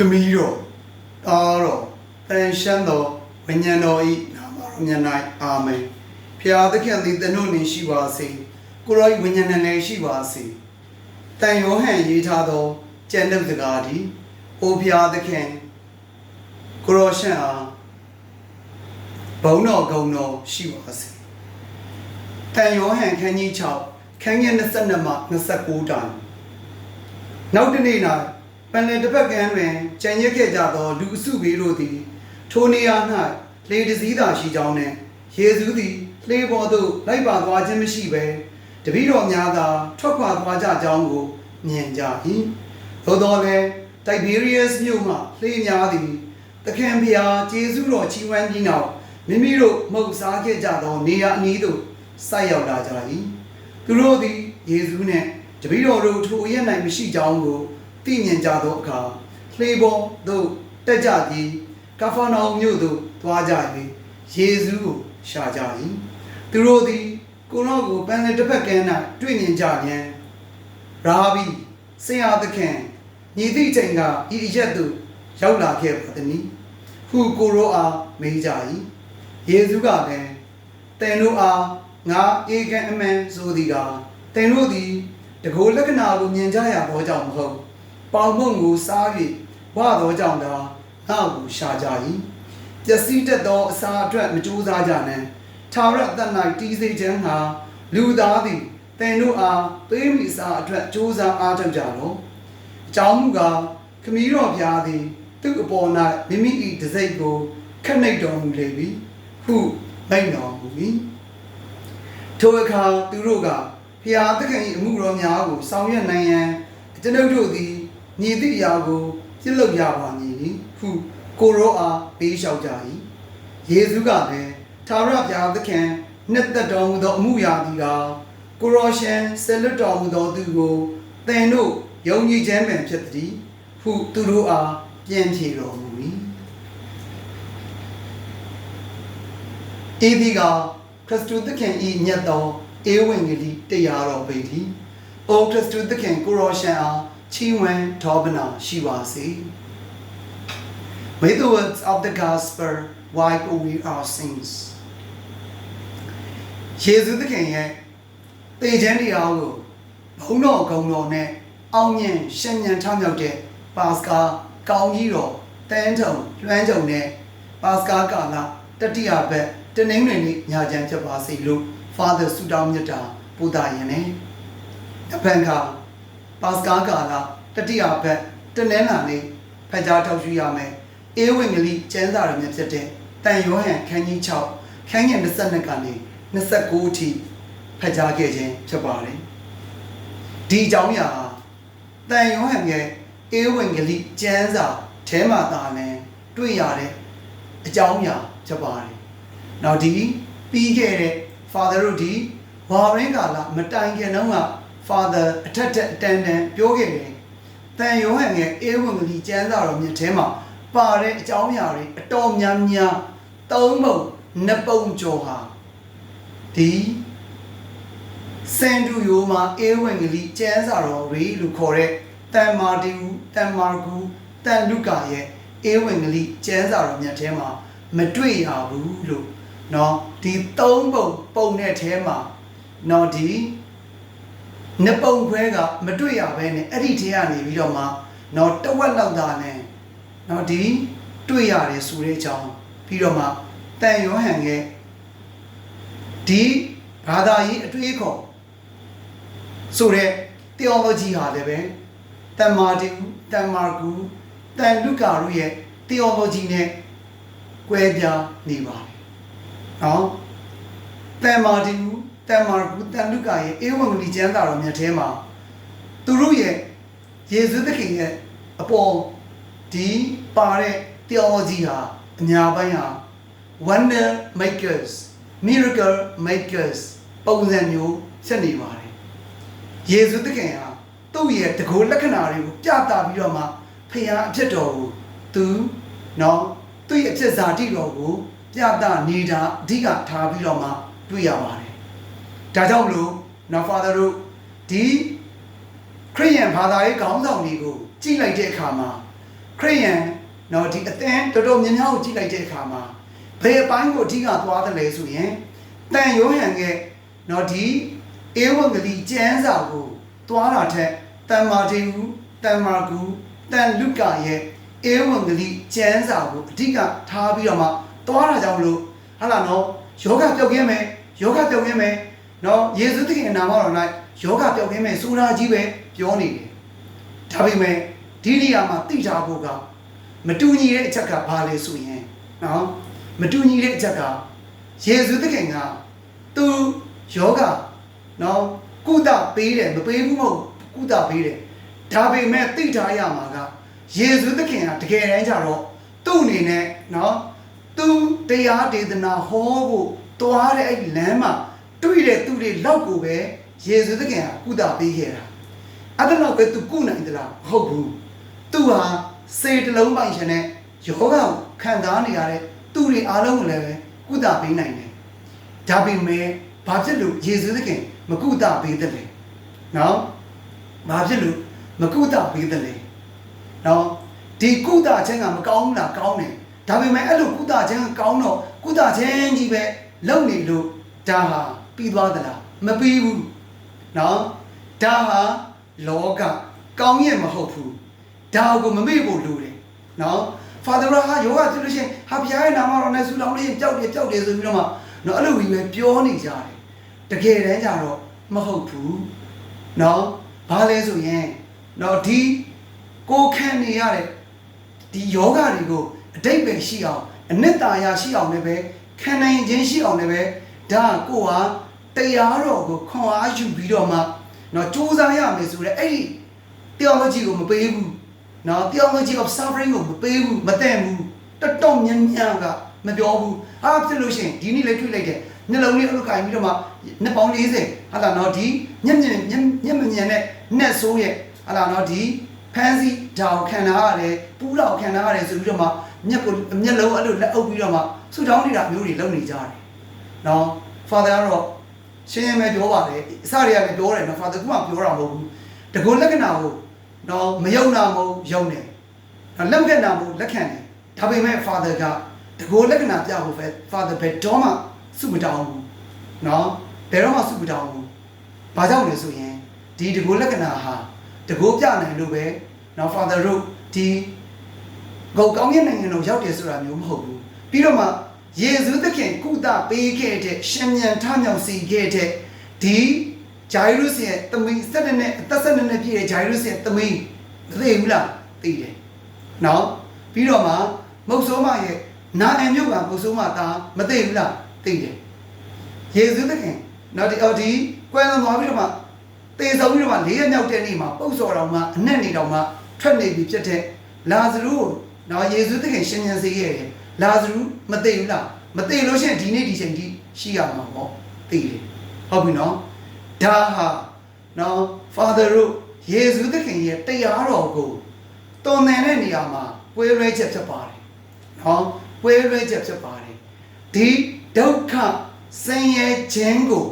ခမီးတော်တာတော်တန်ရှမ်းတော်ဝိညာဉ်တော်ဤနာမတော်မြတ်၌အာမင်ဖျားသခင်သည်တနုနှင့်ရှိပါစေကိုရောဤဝိညာဉ်နဲ့လည်းရှိပါစေတန်ယောဟန်ရေးထားသောကျမ်းတုပ်စကားသည်အိုဖျားသခင်ကိုရောရှန့်အားဘုံတော်ဂုံတော်ရှိပါစေတန်ယောဟန်ခန်းကြီး6ခန်းကြီး22မှ29တိုင်နောက်တစ်နေ့၌ ပန်လယ်တစ်ပတ်ကမ်းတွင်ကြံရက်ခဲ့ကြသောလူအစုဘေးတို့သည်ထိုနေရာ၌လေတစည်းသာရှိကြောင်းနှင့်ယေရှုသည်လှေပေါ်သို့လိုက်ပါသွားခြင်းမရှိဘဲတပည့်တော်များသာထွက်ခွာသွားကြကြောင်းကိုမြင်ကြ၏သို့တော်လည်းတိုက်ဘေရီးယပ်မြို့မှလှေများသည်သခင်ဖျားကျေးဇူးတော်ချီးမွမ်းပြီးနောက်မိမိတို့မှုတ်စားခဲ့ကြသောနေရာအနီးသို့ဆိုက်ရောက်လာကြ၏သူတို့သည်ယေရှုနှင့်တပည့်တော်တို့ထိုအရက်၌မရှိကြောင်းကို သိမြင်ကြသောအခါလှေပေါ်သို့တက်ကြပြီးကာဖာနောင်မြို့သို့သွားကြ၍ယေရှုကိုရှာကြ၏သူတို့သည်ကိုရောကိုပန်းလေတစ်ဖက်ကမ်း၌တွေ့မြင်ကြပြန်ရာဘီဆရာသခင်ညီသည့်ချိန်ကဤအရက်သို့ရောက်လာခဲ့ပါသည်။ဟုကိုရောအားမေးကြ၏ယေရှုကလည်းတင်တို့အားငါအေကံအမှန်ဆိုသည်ကတင်တို့သည်တကိုယ်လက္ခဏာကိုမြင်ကြရသောကြောင့်မဟုတ် ပေါင်မုံကိုစား၍ဝသောကြောင့်သာငါ့ကိုရှာကြ၏ပျက်စီးတတ်သောအစာအတွက်မကြိုးစားကြနဲ့ထာဝရအသက်၌တီးစိတ်ခြင်းဟာလူသားသည်တင်တို့အားပေးမိအစာအတွက်ကြိုးစားအားထုတ်ကြတော့အကြောင်းမူကားခမည်းတော်ဖျားသည်သူ့အပေါ်၌မိမိ၏တစိတ်ကိုခက်နှိပ်တော်မူလေပြီဟုမိန့်တော်မူ၏ထိုအခါသူတို့ကဖျားသခင်၏အမှုတော်များကိုဆောင်ရွက်နိုင်ရန်ကျွန်ုပ်တို့သည် ညီသည့်အရာကိုပြစ်လုပ်ရပါမည်ဟုကိုရောအားပေးလျှောက်ကြ၏ယေရှုကလည်းသာရဘုရားသခင်နှစ်သက်တော်မူသောအမှုရာသည်ကကိုရောရှန်ဆက်လွတ်တော်မူသောသူကိုသင်တို့ယုံကြည်ခြင်းပင်ဖြစ်သည်ဟုသူတို့အားပြန်ဖြေတော်မူ၏ဤသည်ကခရစ်တုသခင်၏မြတ်သောဧဝံဂေလိတရားတော်ပေသည်။အိုခရစ်တုသခင်ကိုရောရှန်အား ချီးမွမ်းတော်ဗနာရှိပါစေ။ May the words of the gospel wipe away our sins. ယေရှုသခင်ရဲ့တေခြင်းတရားကိုဘုန်းတော်ဂုံတော်နဲ့အောင်မြင်ရှင်းညံထမြောက်တဲ့ပါစကာကောင်းကြီးတော်တန်းထုံလွှမ်းကြုံတဲ့ပါစကာကာလတတိယဘက်တနင်္ဂနွေနေ့ညချမ်းဖြစ်ပါစေလို့ Father ဆုတောင်းမြတ်တာပူတာရင်နဲ့တပန်က ပါစကာကာလတတိယဘက်တနင်္လာနေ့ဖက်ကြားထောက်ရှုရမယ်အေးဝင်ကလေးကျန်းစာရမြတ်ဖြစ်တဲ့တန်ယောဟန်ခန်းကြီး6ခန်းငယ်22ကနေ29အထိဖက်ကြားခဲ့ခြင်းဖြစ်ပါတယ်ဒီအကြောင်းအရာဟာတန်ယောဟန်ရဲ့အေးဝင်ကလေးကျန်းစာထဲမှာသာလဲတွေ့ရတဲ့အကြောင်းအရာဖြစ်ပါတယ်နောက်ဒီပြီးခဲ့တဲ့ father တို့ဒီဝါရင်းကာလမတိုင်ခင်တုန်းက father အထက်ထက်အတန်တန်ပြောခဲ့တယ်။တန်ယောဟန်ရဲ့အေဝံဂေလိကျမ်းစာတော်မြတ်ထဲမှာပါတဲ့အကြောင်းအရာတွေအတော်များများသုံးပုံနှစ်ပုံကျော်ဟာဒီစန်ဒူယိုမှာအေဝံဂေလိကျမ်းစာတော်တွေလို့ခေါ်တဲ့တန်မာတီဦးတန်မာကူတန်လုကာရဲ့အေဝံဂေလိကျမ်းစာတော်မြတ်ထဲမှာမတွေ့ရဘူးလို့เนาะဒီသုံးပုံပုံတဲ့ထဲမှာเนาะဒီ နှစ်ပုံခွဲကမတွေ့ရဘဲနဲ့အဲ့ဒီထဲကနေပြီးတော့မှနော်တဝက်လောက်သာနဲ့နော်ဒီတွေ့ရတယ်ဆိုတဲ့အကြောင်းပြီးတော့မှတန်ယောဟန်ရဲ့ဒီဘာသာရေးအတွေ့အခေါ်ဆိုတဲ့ theology ဟာလည်းပဲတန်မာတိတန်မာကူတန်လူကာတို့ရဲ့ theology နဲ့ကွဲပြားနေပါတယ်။နော်တန်မာတိ တန်မာကူတန်လုကာရဲ့အေဝံဂေလိကျမ်းစာတော်မြတ်ထဲမှာသူတို့ရဲ့ယေရှုသခင်ရဲ့အပေါ်ဒီပါတဲ့ theology ဟာအများပိုင်းဟာ wonder makers miracle makers ပုံစံမျိုးဖြစ်နေပါတယ်ယေရှုသခင်ဟာသူ့ရဲ့တကိုယ်လက္ခဏာတွေကိုပြသပြီးတော့မှဖခင်အဖြစ်တော်ကိုသူနော်သူ့ရဲ့အဖြစ်ဇာတိတော်ကိုပြသနေတာအဓိကထားပြီးတော့မှတွေ့ရပါတယ် ဒါကြောင့်မလို့နော် father တို့ဒီခရိယန်ဘာသာရေးခေါင်းဆောင်တွေကိုကြည့်လိုက်တဲ့အခါမှာခရိယန်နော်ဒီအသင်းတော်တော်များများကိုကြည့်လိုက်တဲ့အခါမှာဘယ်အပိုင်းကိုအဓိကသွားတယ်လဲဆိုရင်တန်ရိုးဟန်ကနော်ဒီဧဝံဂေလိကျမ်းစာကိုသွားတာထက်တန်မာတေဟုတန်မာကူတန်လုကာရဲ့ဧဝံဂေလိကျမ်းစာကိုအဓိကထားပြီးတော့မှသွားတာကြောင့်မလို့ဟာလာနော်ယောဂပျောက်ကင်းမယ်ယောဂပျောက်ကင်းမယ် နော်ယေရှုသခင်အနာမတော်၌ယောဂပျောက်ကင်းမယ်ဆိုတာကြီးပဲပြောနေတယ်ဒါပေမဲ့ဒီနေရာမှာသိထားဖို့ကမတူညီတဲ့အချက်ကဘာလဲဆိုရင်နော်မတူညီတဲ့အချက်ကယေရှုသခင်ကသူယောဂနော်ကုသပေးတယ်မပေးဘူးမဟုတ်ကုသပေးတယ်ဒါပေမဲ့သိထားရမှာကယေရှုသခင်ကတကယ်တမ်းကျတော့သူ့အနေနဲ့နော်သူတရားဒေသနာဟောဖို့တွားတဲ့အဲ့ဒီလမ်းမှာ တွေ့တဲ့သူတွေလောက်ကိုပဲယေရှုသခင်ကကုသပေးခဲ့တာအဲ့ဒါတော့ပဲသူကုနိုင်သလားမဟုတ်ဘူးသူဟာစေတလုံးပိုင်ရှင်နဲ့ယောဂကိုခံစားနေရတဲ့သူတွေအားလုံးကိုလည်းပဲကုသပေးနိုင်တယ်ဒါပေမဲ့ဘာဖြစ်လို့ယေရှုသခင်မကုသပေးတယ်လဲနော်ဘာဖြစ်လို့မကုသပေးတယ်လဲနော်ဒီကုသခြင်းကမကောင်းဘူးလားကောင်းတယ်ဒါပေမဲ့အဲ့လိုကုသခြင်းကကောင်းတော့ကုသခြင်းကြီးပဲလုပ်နေလို့ဒါဟာ ပြီးသွားသလားမပြီးဘူးနော်ဒါဟာလောကကောင်းရဲ့မဟုတ်ဘူးဒါကိုမမေ့ဖို့လိုတယ်နော်ဖာသာရာဟာယောဂဆိုလို့ရှိရင်ဟာဘုရားရဲ့နာမတော်နဲ့ဆူလောင်းလေးကြောက်တယ်ကြောက်တယ်ဆိုပြီးတော့မှနော်အဲ့လိုကြီးပဲပြောနေကြတယ်တကယ်တမ်းကျတော့မဟုတ်ဘူးနော်ဘာလဲဆိုရင်နော်ဒီကိုခံနေရတဲ့ဒီယောဂတွေကိုအတိတ်ပဲရှိအောင်အနှစ်သာရရှိအောင်လည်းပဲခံနိုင်ခြင်းရှိအောင်လည်းပဲဒါကကိုဟာ တရားတော်ကိုခွန်အားယူပြီးတော့မှနော်စူးစမ်းရမယ်ဆိုတော့အဲ့ဒီ theology ကိုမပေးဘူးနော် theology of suffering ကိုမပေးဘူးမတဲ့ဘူးတော်တော်များများကမပြောဘူးဟာဖြစ်လို့ရှိရင်ဒီနေ့လည်းတွေ့လိုက်တယ်နှလုံးလေးအလုပ်ကိုင်ပြီးတော့မှနှစ်ပေါင်း40ဟာလာနော်ဒီညံ့ညံ့ညံ့ညံ့မညံ့နဲ့နှက်ဆိုးရဲ့ဟာလာနော်ဒီဖန်စီတောင်ခံထားရတယ်ပူးတောင်ခံထားရတယ်ဆိုပြီးတော့မှမျက်ကိုမျက်လုံးအဲ့လိုလက်အုပ်ပြီးတော့မှဆူတောင်းနေတာမျိုးတွေလုပ်နေကြတယ်နော် father ကတော့ ရှင်းရမယ်ပြောပါတယ်အစတွေကလည်းပြောတယ်နော် father ကမှပြောတာမဟုတ်ဘူးတကွလက္ခဏာကိုနော်မယုံတာမဟုတ်ယုံတယ်နော်လက်မခံတာမဟုတ်လက်ခံတယ်ဒါပေမဲ့ father ကတကွလက္ခဏာပြဖို့ပဲ father ဘယ်တော့မှစုမတောင်းဘူးနော်ဘယ်တော့မှစုမတောင်းဘူးဘာကြောင့်လဲဆိုရင်ဒီတကွလက္ခဏာဟာတကွပြနိုင်လို့ပဲနော် father တို့ဒီဂုတ်ကောင်းရဲ့နိုင်ငံတော်ရောက်တယ်ဆိုတာမျိုးမဟုတ်ဘူးပြီးတော့မှ ယေရှုသခင်ကုသပေးခဲ့တဲ့ရှင်မြန်ထမြောင်စေခဲ့တဲ့ဒီဂျိုင်ရုစ်ရဲ့သမီး၁၇နဲ့အသက်၁၂နဲ့ပြည့်တဲ့ဂျိုင်ရုစ်ရဲ့သမီးမသိဘူးလားသိတယ်နော်ပြီးတော့မှမုတ်ဆိုးမရဲ့နာအန်မြို့ကမုတ်ဆိုးမသားမသိဘူးလားသိတယ်ယေရှုသခင်နော်ဒီအော်ဒီကွယ်လွန်သွားပြီးတော့မှတေဆုံးပြီးတော့မှ၄ရက်မြောက်တဲ့နေ့မှာပုတ်စော်တော်မှာအနက်နေတော်မှာထွက်နေပြီဖြစ်တဲ့လာဇရုကိုနော်ယေရှုသခင်ရှင်မြန်စေခဲ့တယ် လာဇရုမသိဘူးလားမသိလို့ရှိရင်ဒီနေ့ဒီချိန်ထိရှိရမှာပေါ့သိတယ်ဟုတ်ပြီနော်ဒါဟာနော် Father တို့ယေရှုသခင်ရဲ့တရားတော်ကိုတုံ့တယ်တဲ့နေရာမှာပွဲလွဲချက်ဖြစ်ပါတယ်နော်ပွဲလွဲချက်ဖြစ်ပါတယ်ဒီဒုက္ခဆင်းရဲခြင်းကို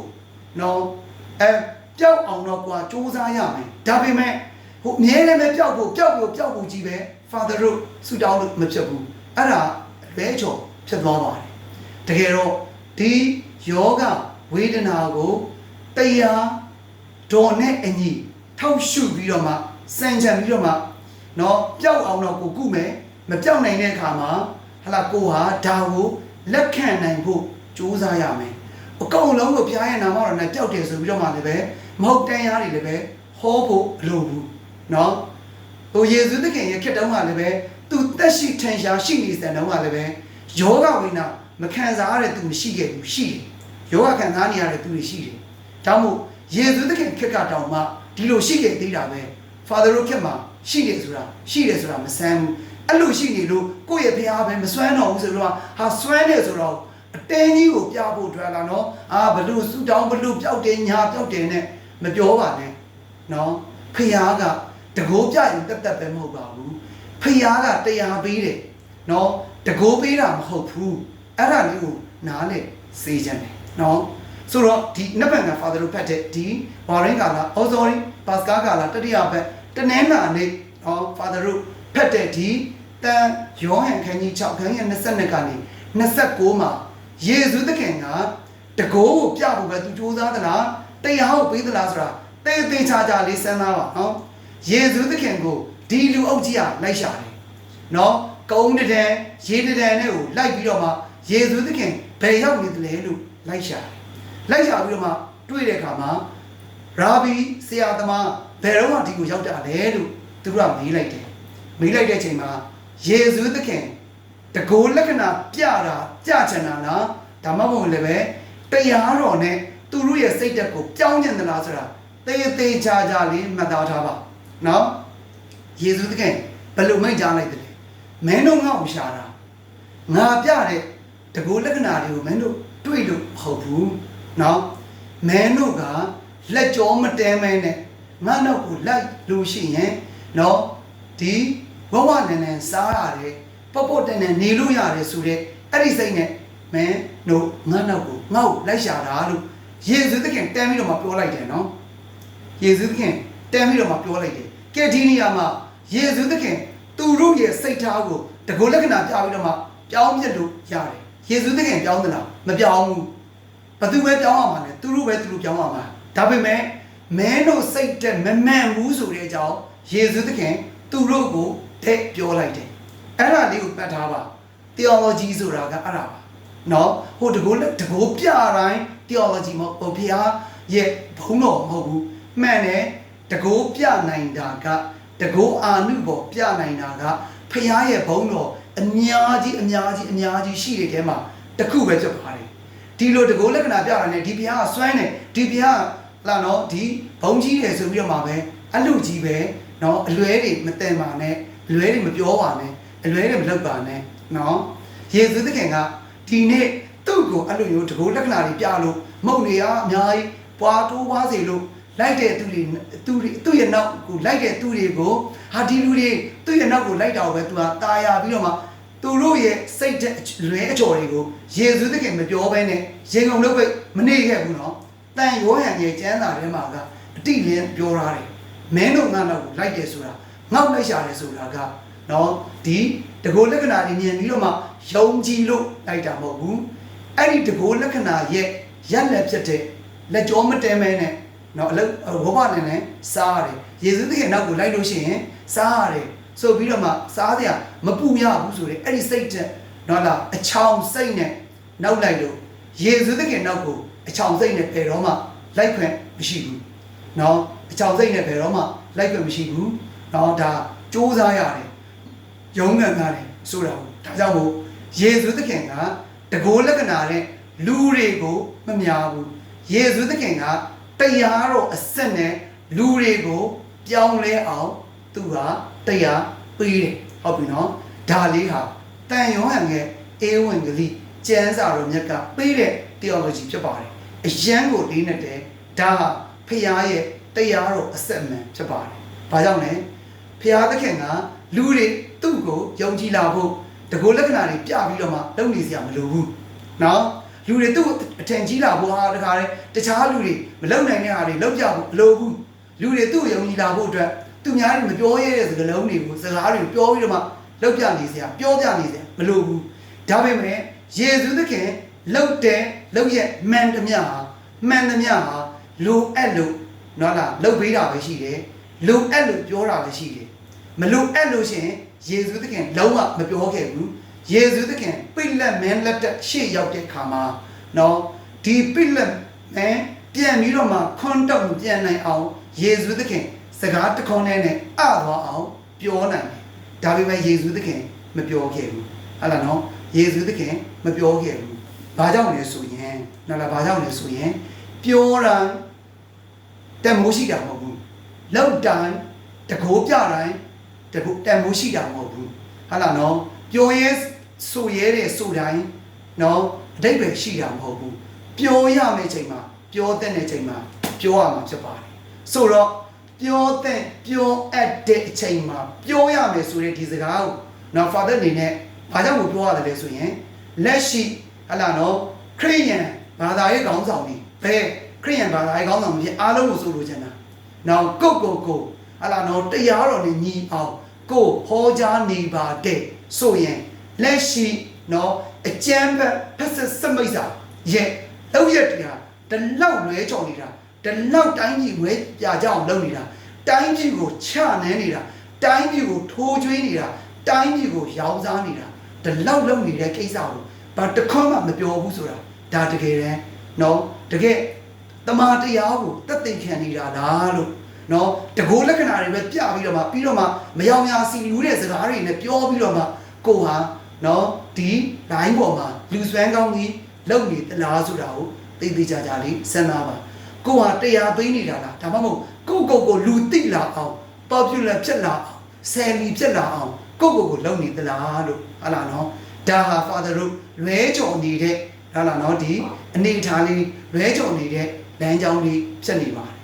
နော်အဲပျောက်အောင်တော့ကွာစူးစမ်းရမယ်ဒါပေမဲ့ဟိုအမြဲတမ်းပဲပျောက်ဖို့ပျောက်ဖို့ပျောက်ဖို့ကြီးပဲ Father တို့ဆူတောင်းလို့မဖြစ်ဘူးအဲ့ဒါ လဲချော်ဖြစ်သွားပါတယ်တကယ်တော့ဒီယောဂဝေဒနာကိုတရားဒေါ်နဲ့အညီထောက်ရှုပြီးတော့မှစံချံပြီးတော့မှเนาะပျောက်အောင်တော့ကိုကုမယ်မပျောက်နိုင်တဲ့အခါမှာဟလာကိုဟာဒါကိုလက်ခံနိုင်ဖို့ကြိုးစားရမယ်အကုန်လုံးကိုဘုရားရဲ့နာမတော်နဲ့ပျောက်တယ်ဆိုပြီးတော့မှလည်းပဲမဟုတ်တန်ရားတွေလည်းပဲဟောဖို့အလိုဘူးเนาะဟိုယေရှုသခင်ရဲ့ခက်တုံးကလည်းပဲ သူတက်ရှိထင်ရှားရှိနေစံတုံးကလည်းပဲယောဂဝိနာမခံစားရတဲ့သူမရှိခဲ့ဘူးရှိတယ်ယောဂခံစားနေရတဲ့သူတွေရှိတယ်ဒါမို့ယေရှုသခင်ခက်ကတောင်မှဒီလိုရှိခဲ့သေးတာပဲ Father တို့ခက်မှာရှိတယ်ဆိုတာရှိတယ်ဆိုတာမဆန်းဘူးအဲ့လိုရှိနေလို့ကိုယ့်ရဲ့ဖះပဲမစွမ်းတော့ဘူးဆိုတော့ဟာစွမ်းတယ်ဆိုတော့အတင်းကြီးကိုပြဖို့ထွက်လာနော်အာဘလို့ဆူတောင်းဘလို့ပျောက်တယ်ညာပျောက်တယ်နဲ့မပြောပါနဲ့နော်ဖះကတကိုးပြရင်တက်တက်ပဲမဟုတ်ပါဘူး ဖះကတရားပေးတယ်နော်တကိုးပေးတာမဟုတ်ဘူးအဲ့ဒါလေးကိုနားလေစေချင်တယ်နော်ဆိုတော့ဒီနက်ဘန်က father တို့ဖတ်တဲ့ဒီဝါရင်းကာလာ oh sorry ပါစကာကာလာတတိယဘက်တနင်္လာနေ့နော် father တို့ဖတ်တဲ့ဒီတန်ယောဟန်ခန်းကြီး6ခန်းကြီး22ကနေ29မှာယေရှုသခင်ကတကိုးကိုပြဖို့ပဲသူစူးစမ်းသလားတရားကိုပေးသလားဆိုတာတေးသေးချာချာလေးစဉ်းစားပါနော်ယေရှုသခင်ကို ဒီလူအုပ်ကြီးကလိုက်ရှာတယ်နော်ကုန်းတည်းရေတည်းနဲ့ကိုလိုက်ပြီးတော့မှယေရှုသခင်ဘယ်ရောက်နေသလဲလို့လိုက်ရှာတယ်လိုက်ရှာပြီးတော့မှတွေ့တဲ့အခါမှာရာဘီဆရာသမားဘယ်တော့မှဒီကိုရောက်တာလဲလို့သူတို့ကမေးလိုက်တယ်မေးလိုက်တဲ့အချိန်မှာယေရှုသခင်တကိုးလက္ခဏာပြတာကြချင်တာလားဒါမှမဟုတ်လည်းပဲတရားတော်နဲ့သူတို့ရဲ့စိတ်ဓာတ်ကိုပြောင်းကျင်သလားဆိုတာသေသေးချာချာလေးမှတ်သားထားပါနော် ယေရှုသခင်ဘယ်လိုမိန့်ကြားလိုက်တယ်လဲမင်းတို့ငါ့ကိုရှာတာငါပြတဲ့တကိုးလက္ခဏာတွေကိုမင်းတို့တွေ့လို့မဟုတ်ဘူးနော်မင်းတို့ကလက်ကြောမတဲမဲနဲ့ငါနောက်ကိုလိုက်လို့ရှိရင်နော်ဒီဘဝနဲ့နဲ့စားရတယ်ပေါ့ပေါ့တန်တန်နေလို့ရတယ်ဆိုတော့အဲ့ဒီစိတ်နဲ့မင်းတို့ငါနောက်ကိုငါ့ကိုလိုက်ရှာတာလို့ယေရှုသခင်တန်ပြီးတော့မှပြောလိုက်တယ်နော်ယေရှုသခင်တန်ပြီးတော့မှပြောလိုက်တယ်ကဲဒီနေရာမှာ ယေရှုသခင်သူတို့ရဲ့စိတ်ထားကိုတကောလက္ခဏာပြပြီးတော့မှပြောင်းပြစ်လို့ရတယ်ယေရှုသခင်ပြောင်းသလားမပြောင်းဘူးဘသူပဲပြောင်းရမှာလဲသူတို့ပဲသူတို့ပြောင်းရမှာဒါပေမဲ့မင်းတို့စိတ်တက်မမှန်ဘူးဆိုတဲ့အကြောင်းယေရှုသခင်သူတို့ကိုတဲ့ပြောလိုက်တယ် အဲ့ဒါလေးကိုပတ်ထားပါ theology ဆိုတာကအဲ့ဒါပါเนาะဟိုတကိုးတကိုးပြတိုင်း theology မဟုတ်ဘုရားရဲ့ဘုံတော်မဟုတ်ဘူးမှန်တယ်တကိုးပြနိုင်တာက တကောအာနုပေါ်ပြနိုင်တာကဖခင်ရဲ့ဘုန်းတော်အများကြီးအများကြီးအများကြီးရှိတဲ့ထဲမှာတခုပဲဖြစ်ပါတယ်ဒီလိုတကောလက္ခဏာပြတာနဲ့ဒီဖခင်ကစွန့်တယ်ဒီဖခင်ကလာနော်ဒီဘုန်းကြီးတယ်ဆိုပြီးတော့မှပဲအလူကြီးပဲနော်အလွဲတွေမတင်ပါနဲ့အလွဲတွေမပြောပါနဲ့အလွဲတွေမလုပ်ပါနဲ့နော်ယေရှုသခင်ကဒီနေ့သူ့ကိုအဲ့လိုမျိုးတကူလက္ခဏာတွေပြလို့မုံတွေကအများကြီးပွားတိုးပွားစေလို့ လိုက်တဲ့သူတွေသူတွေသူ့ရဲ့နောက်ကိုလိုက်တဲ့သူတွေကိုဟာဒီလူတွေသူ့ရဲ့နောက်ကိုလိုက်တာကိုပဲသူကตายရပြီးတော့မှသူတို့ရဲ့စိတ်တဲ့လွဲအကျော်တွေကိုယေရှုသခင်မပြောဘဲနဲ့ရင်ကုန်လုပ်ပဲမနေခဲ့ဘူးနော်တန်ယောဟန်ရဲ့ကျမ်းစာထဲမှာကအတိလင်းပြောထားတယ်မင်းတို့ငါနောက်ကိုလိုက်တယ်ဆိုတာငေါ့လိုက်ရှာတယ်ဆိုတာက နော်ဒီတကိုလက္ခဏာတွေမြင်ပြီးတော့မှယုံကြည်လို့လိုက်တာမဟုတ်ဘူးအဲ့ဒီတကိုလက္ခဏာရဲ့ရက်လက်ဖြစ်တဲ့လက်ကြောမတဲမဲနဲ့ နော်အလုပ်ဘောဘနဲ့နဲ့စားရတယ်ယေရှုသခင်နောက်ကိုလိုက်လို့ရှိရင်စားရတယ်ဆိုပြီးတော့မှစားစရာမပူရဘူးဆိုတဲ့အဲ့ဒီစိတ်တဲ့နော်လားအချောင်စိတ်နဲ့နောက်လိုက်လို့ယေရှုသခင်နောက်ကိုအချောင်စိတ်နဲ့ဘယ်တော့မှလိုက်ခွင့်မရှိဘူးနော်အချောင်စိတ်နဲ့ဘယ်တော့မှလိုက်ခွင့်မရှိဘူးနော်ဒါစူးစမ်းရတယ်ယုံငံသားတယ်ဆိုတာကိုဒါကြောင့်မို့ယေရှုသခင်ကတကိုးလက္ခဏာနဲ့လူတွေကိုမများဘူးယေရှုသခင်က တရားတော်အစစ်နဲ့လူတွေကိုပြောင်းလဲအောင်သူဟာတရားပေးတယ်ဟုတ်ပြီနော်ဒါလေးဟာတန်ယောဟန်ရဲ့အေးဝင်ကလေးကျမ်းစာတော်မြတ်ကပေးတဲ့ theology ဖြစ်ပါတယ်အယံကိုလေးနဲ့တည်းဒါဖခင်ရဲ့တရားတော်အစစ်မှန်ဖြစ်ပါတယ်ဘာကြောင့်လဲဖခင်သခင်ကလူတွေသူ့ကိုယုံကြည်လာဖို့တကူလက္ခဏာတွေပြပြီးတော့မှလုပ်နေစရာမလိုဘူးနော် လူတွေသူ့အထင်ကြီးလာဖို့ဟာတခါတည်းတခြားလူတွေမလုပ်နိုင်တဲ့ဟာတွေလုပ်ကြဖို့မလိုဘူးလူတွေသူ့ကိုယုံကြည်လာဖို့အတွက်သူများတွေမပြောရတဲ့စကားလုံးတွေကိုစကားတွေပြောပြီးတော့မှလုပ်ပြနေစရာပြောပြနေစရာမလိုဘူးဒါပေမဲ့ယေရှုသခင်လှုပ်တဲ့လှုပ်ရဲ့မှန်သမျှဟာမှန်သမျှဟာလိုအပ်လို့နော်လားလှုပ်ပေးတာပဲရှိတယ်လိုအပ်လို့ပြောတာပဲရှိတယ်မလို့အဲ့လို့ရှိရင်ယေရှုသခင်လုံးဝမပြောခဲ့ဘူး ယေရှုသခင်ပိလက်မင်းလက်တက်ရှေ့ရောက်တဲ့ခါမှာနော်ဒီပိလက်မင်းပြန်ပြီးတော့မှခွန်းတော့ပြန်နိုင်အောင်ယေရှုသခင်စကားတစ်ခေါက်နဲ့နဲ့အသွားအောင်ပြောနိုင်တယ်ဒါပေမဲ့ယေရှုသခင်မပြောခဲ့ဘူးဟုတ်လားနော်ယေရှုသခင်မပြောခဲ့ဘူးဘာကြောင့်လဲဆိုရင်နော်လားဘာကြောင့်လဲဆိုရင်ပြောတာတမိုးရှိတာမဟုတ်ဘူးလောက်တိုင်းတကိုးပြတိုင်းတခုတန်မိုးရှိတာမဟုတ်ဘူးဟာလားနော်ပြောရဲ ဆိုရဲတဲ့ဆိုတိုင်းနော်အတိတ်ပဲရှိတာမဟုတ်ဘူးပြောရမယ့်ချိန်မှာပြောတဲ့ချိန်မှာပြောရမှာဖြစ်ပါတယ်ဆိုတော့ပြောတဲ့ပြောအပ်တဲ့အချိန်မှာပြောရမယ်ဆိုတဲ့ဒီစကားကိုနော် father အနေနဲ့ဘာကြောင့်ကိုပြောရတယ်လဲဆိုရင်လက်ရှိဟာလားနော်ခရိယန်ဘာသာရေးခေါင်းဆောင်တွေဘယ်ခရိယန်ဘာသာရေးခေါင်းဆောင်တွေအားလုံးကိုဆိုလိုချင်တာနော်ကိုကိုကိုဟာလားနော်တရားတော်နဲ့ညီအောင်ကိုဟောကြားနေပါတဲ့ဆိုရင် လက်ရှိနော်အကျမ်းဖက်ဖက်ဆက်စမိတ်စာရဲ့လောက်ရက်တရားတလောက်လွဲချော်နေတာတလောက်တိုင်းကြီးဝဲပြကြအောင်လုပ်နေတာတိုင်းကြီးကိုချနှမ်းနေတာတိုင်းကြီးကိုထိုးကျွေးနေတာတိုင်းကြီးကိုရောင်းစားနေတာတလောက်လုပ်နေတဲ့ကိစ္စကိုဘာတစ်ခွန်းမှမပြောဘူးဆိုတာဒါတကယ်တမ်းနော်တကယ်တမာတရားကိုတက်သိခံနေတာလားလို့နော်တကိုးလက္ခဏာတွေပဲပြပြီးတော့မှပြီးတော့မှမယောင်များစီလူတဲ့စကားတွေနဲ့ပြောပြီးတော့မှကိုဟာ နော်ဒီ line ပေါ်မှာလူစွမ်းကောင်းကြီးလုံနေသလားဆိုတာကိုသိသိကြကြလေးစဉ်းစားပါကိုဟာတရားသိနေတာလားဒါမှမဟုတ်ကိုကိုကိုလူသိလာအောင် popular ဖြစ်လာအောင်ဆယ်လီဖြစ်လာအောင်ကိုကိုကိုလုံနေသလားလို့ဟာလားနော်ဒါဟာ father တို့လွဲကြော်နေတဲ့ဟာလားနော်ဒီအနေထားလေးလွဲကြော်နေတဲ့လမ်းကြောင်းလေးဖြစ်နေပါတယ်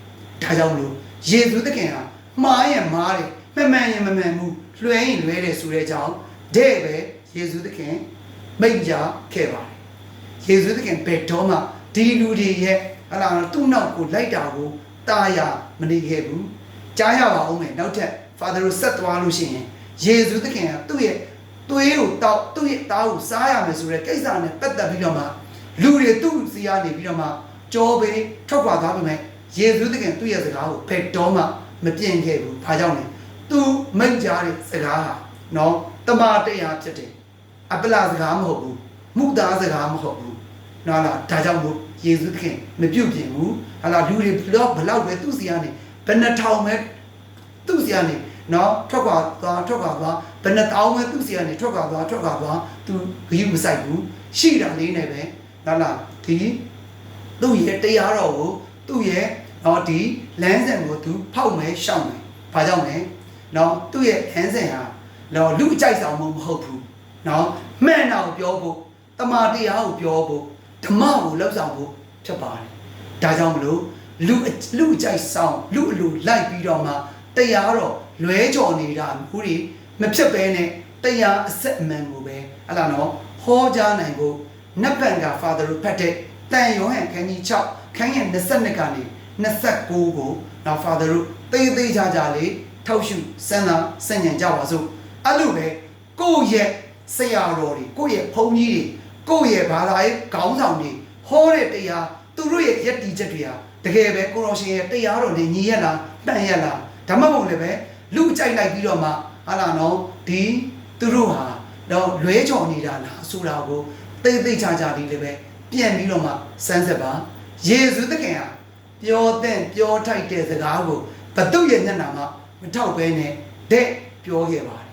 ဒါကြောင့်မလို့ယေရှုသခင်ဟာမှားရင်မှားတယ်မမှန်ရင်မမှန်ဘူးလွဲရင်လွဲတယ်ဆိုတဲ့အကြောင်းတဲ့ပဲ ယေရှုသခင်မိန့်ကြားခဲ့ပါတယ်ယေရှုသခင်ဘယ်တော့မှဒီလူတွေရဲ့ဟာလားသူ့နောက်ကိုလိုက်တာကိုတာယာမနေခဲ့ဘူးကြားရပါဦးမယ်နောက်ထပ် father တို့ဆက်သွားလို့ရှိရင်ယေရှုသခင်ကသူ့ရဲ့သွေးကိုတောက်သူ့ရဲ့သားကိုစားရမယ်ဆိုတဲ့ကိစ္စနဲ့ပတ်သက်ပြီးတော့မှလူတွေသူ့စီကနေပြီးတော့မှကြောပေးထွက်ခွာသွားပြီမဲ့ယေရှုသခင်သူ့ရဲ့စကားကိုဖယ်တော်မှမပြင်းခဲ့ဘူး။ဘာကြောင့်လဲ။ तू မိန့်ကြားတဲ့စကားဟာနော်တမန်တရားဖြစ်တယ်။ အပလာစကားမဟုတ်ဘူး။မုသားစကားမဟုတ်ဘူး။နော်လားဒါကြောင့်မို့ယေရှုသခင်မပြုတ်ပြင်ဘူး။ဟာလာလူတွေဘလောက်ဘလောက်ပဲသူ့စီကနေဘယ်နှထောင်ပဲသူ့စီကနေနော်ထွက်ခွာသွားထွက်ခွာသွားဘယ်နှတောင်းပဲသူ့စီကနေထွက်ခွာသွားထွက်ခွာသွားသူဂရုမစိုက်ဘူးရှိတာလေးနဲ့ပဲနော်လားဒီသူ့ရဲ့တရားတော်ကိုသူ့ရဲ့နော်ဒီလမ်းစဉ်ကိုသူဖောက်မယ်ရှောက်မယ်ဘာကြောင့်လဲနော်သူ့ရဲ့လမ်းစဉ်ဟာနော်လူအကြိုက်ဆောင်မဟုတ်ဘူး နော်မှန်တာကိုပြောဖို့တမာတရားကိုပြောဖို့ဓမ္မကိုလောက်ဆောင်ဖို့ဖြစ်ပါတယ်ဒါကြောင့်မလို့လူလူအကြိုက်ဆောင်လူအလိုလိုက်ပြီးတော့မှတရားတော့လွဲကြော်နေတာမျိုးတွေမဖြစ်ဘဲနဲ့တရားအဆက်အမှန်ကိုပဲဟလာနော်ဟောကြားနိုင်ဖို့နတ်ပန်က father ဖတ်တဲ့တန်ယောဟန်ခန်းကြီး6ခန်းရဲ့22ကနေ29ကိုနောက် father တို့သေးသေးချာချာလေးထောက်ရှုစမ်းသာစဉ္ညာကြပါစို့အဲ့လိုပဲကိုယ့်ရဲ့ ဆရာတော်တွေကိုယ့်ရဲ့ဘုန်းကြီးတွေကိုယ့်ရဲ့ဘာသာရေးခေါင်းဆောင်တွေဟောတဲ့တရားသူတို့ရဲ့ယက်တီချက်တွေဟာတကယ်ပဲကိုရောရှင်ရဲ့တရားတော်နဲ့ညီရလားတန်ရလားဓမ္မပုံလည်းပဲလူကြိုက်လိုက်ပြီးတော့မှဟာလာနော်ဒီသူတို့ဟာတော့လွဲချော်နေတာလားဆိုတာကိုသိသိချာချာလေးလည်းပဲပြန်ပြီးတော့မှစမ်းစစ်ပါယေရှုသခင်ဟာပြောတဲ့ပြောထိုက်တဲ့စကားကိုဘတုရဲ့မျက်နှာမှာမထောက်ဘဲနဲ့တဲ့ပြောခဲ့ပါတယ်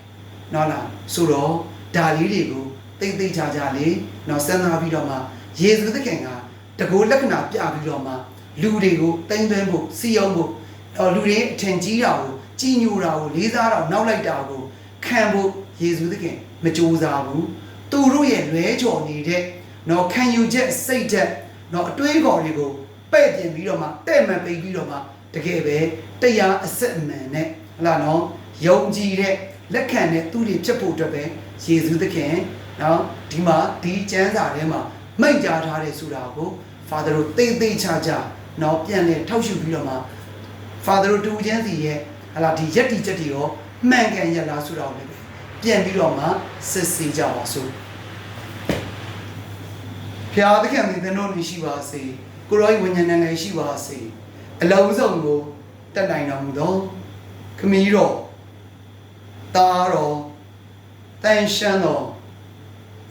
နော်လားဆိုတော့ ဒါလေးတွေကိုသိသိချာချာလေးနော်စဉ်းစားပြီးတော့မှယေရှုသခင်ကတကူလက္ခဏာပြပြီးတော့မှလူတွေကိုတိမ့်သွင်းဖို့စီအောင်ဖို့တော့လူတွေအထင်ကြီးတာကိုကြီးညိုတာကိုလေးစားတာကိုနောက်လိုက်တာကိုခံဖို့ယေရှုသခင်မကြိုးစားဘူးသူတို့ရဲ့လွဲကြော်နေတဲ့နော်ခံယူချက်စိတ်ဓာတ်နော်အတွေးခေါ်တွေကိုပဲ့ပြင်ပြီးတော့မှတဲ့မှန်ပိတ်ပြီးတော့မှတကယ်ပဲတရားအစစ်အမှန်နဲ့ဟလာနော်ယုံကြည်တဲ့လက်ခံတဲ့သူတွေဖြစ်ဖို့အတွက်ပဲ ယေရှုသခင်နော်ဒီမှာဒီကျမ်းစာထဲမှာမိန့်ကြားထားတဲ့ဆိုတာကို Father တို့သိသိချာချာနော်ပြန်လဲထောက်ရှုပြီးတော့မှ Father တို့တူချမ်းစီရဲ့ဟလာဒီရက်တီချက်တွေရောမှန်ကန်ရလားဆိုတာကိုလည်းပဲပြန်ပြီးတော့မှစစ်ဆေးကြပါစို့ဖျားသခင်သည်သင်တို့နှင့်ရှိပါစေကိုရောဤဝိညာဉ်နဲ့လည်းရှိပါစေအလုံးစုံကိုတက်နိုင်တော်မူသောခမည်းတော်တာတော် တန်ရှမ်းတော်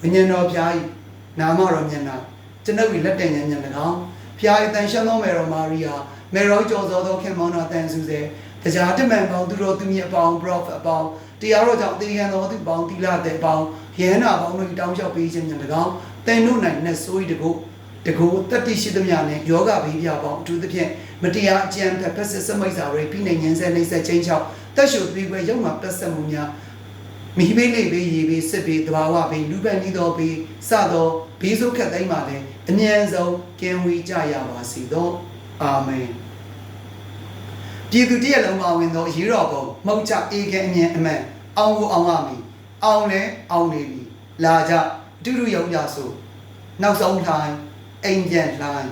ဝိညာဉ်တော်ဖျားဤနာမတော်မျက်နှာကျွန်ုပ်၏လက်တည်ဉာဏ်ဉာဏ်၎င်းဖျားဤတန်ရှမ်းသောမေတော်မာရိယာမေတော်ကျော်စောသောခင်မောင်တော်တန်စုစေတရားတမန်ပေါင်းသူတော်သူမြတ်ပေါင်း prophet အပေါင်းတရားတော်ကြောင့်တေခံတော်သူပေါင်းတိလာတဲ့ပေါင်းယန္နာပေါင်းတို့တောင်းလျှောက်ပေးခြင်းဉာဏ်၎င်းသင်တို့၌နဲ့ဆိုးဤတကုတကူတတ္တိရှိသမျှနဲ့ယောဂဘေးပြပေါင်းအထူးသဖြင့်မတရားအကြံဖက်ဖက်စစ်စမိတ်စာတွေပြီးနေငင်းဆဲနှိမ့်ဆက်ချင်းချောက်တက်ရှုပြီးွယ်ရုံမှာပတ်ဆက်မှုများ မိဘေးလေးဘေးရေဘေးစစ်ဘေးတဘာဝဘေးလူပန်ဤသောဘေးစသောဘေးဆိုးခတ်သိမ်းပါလေအမြန်ဆုံးကင်းဝေးကြရပါစေသောအာမင်ပြည်သူတရက်လုံးပါဝင်သောရေတော်ဘုံမှုတ်ချအေကဲအမြင်အမှန်အောင်ကိုအောင်ရမည်အောင်လဲအောင်နေပြီလာကြအတူတူရုံကြဆိုနောက်ဆုံးလှိုင်းအိမ်ပြန်လှိုင်း